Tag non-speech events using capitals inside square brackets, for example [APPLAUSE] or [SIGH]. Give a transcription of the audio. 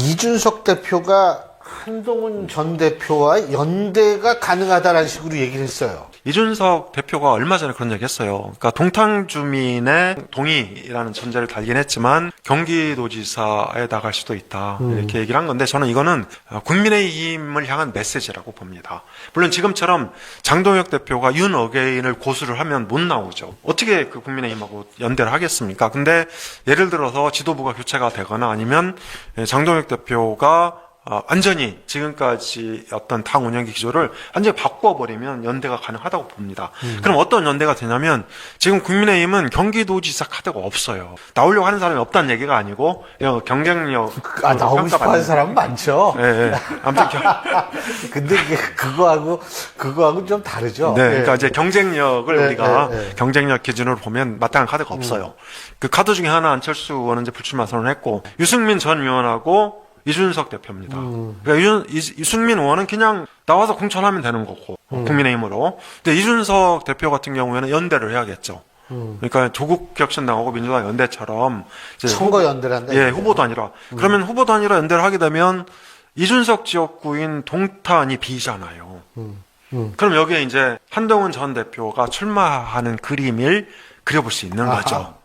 이준석 대표가 한동훈 전 대표와 연대가 가능하다라는 식으로 얘기를 했어요. 이준석 대표가 얼마 전에 그런 얘기 했어요. 그러니까 동탕 주민의 동의라는 전제를 달긴 했지만 경기도지사에 나갈 수도 있다. 이렇게 얘기를 한 건데 저는 이거는 어, 국민의힘을 향한 메시지라고 봅니다. 물론 지금처럼 장동혁 대표가 윤 어게인을 고수를 하면 못 나오죠. 어떻게 그 국민의힘하고 연대를 하겠습니까? 근데 예를 들어서 지도부가 교체가 되거나 아니면 예, 장동혁 대표가 어, 완전히 지금까지 어떤 당 운영기 기조를 완전히 바꿔버리면 연대가 가능하다고 봅니다. 그럼 어떤 연대가 되냐면 지금 국민의힘은 경기도지사 카드가 없어요. 나오려고 하는 사람이 없다는 얘기가 아니고 어, 경쟁력 아, 나오고 싶어 하는 사람은 많죠. 예, 예. 아무튼 경, [LAUGHS] 근데 이게 그거하고, 그거하고 좀 다르죠. 네, 예. 그러니까 이제 경쟁력을 네, 우리가 네, 네. 경쟁력 기준으로 보면 마땅한 카드가 없어요. 그 카드 중에 하나 안철수 의원은 이제 불출마 선언했고 유승민 전 의원하고 이준석 대표입니다. 그러니까 이준, 이- 이승민 의원은 그냥 나와서 공천하면 되는 거고 국민의힘으로. 근데 이준석 대표 같은 경우에는 연대를 해야겠죠. 그러니까 조국 혁신 나오고 민주당 연대처럼 선거 연대를 한다. 예, 후보도 아니라. 그러면 후보도 아니라 연대를 하게 되면 이준석 지역구인 동탄이 비잖아요. 그럼 여기에 이제 한동훈 전 대표가 출마하는 그림을 그려볼 수 있는 아하. 거죠.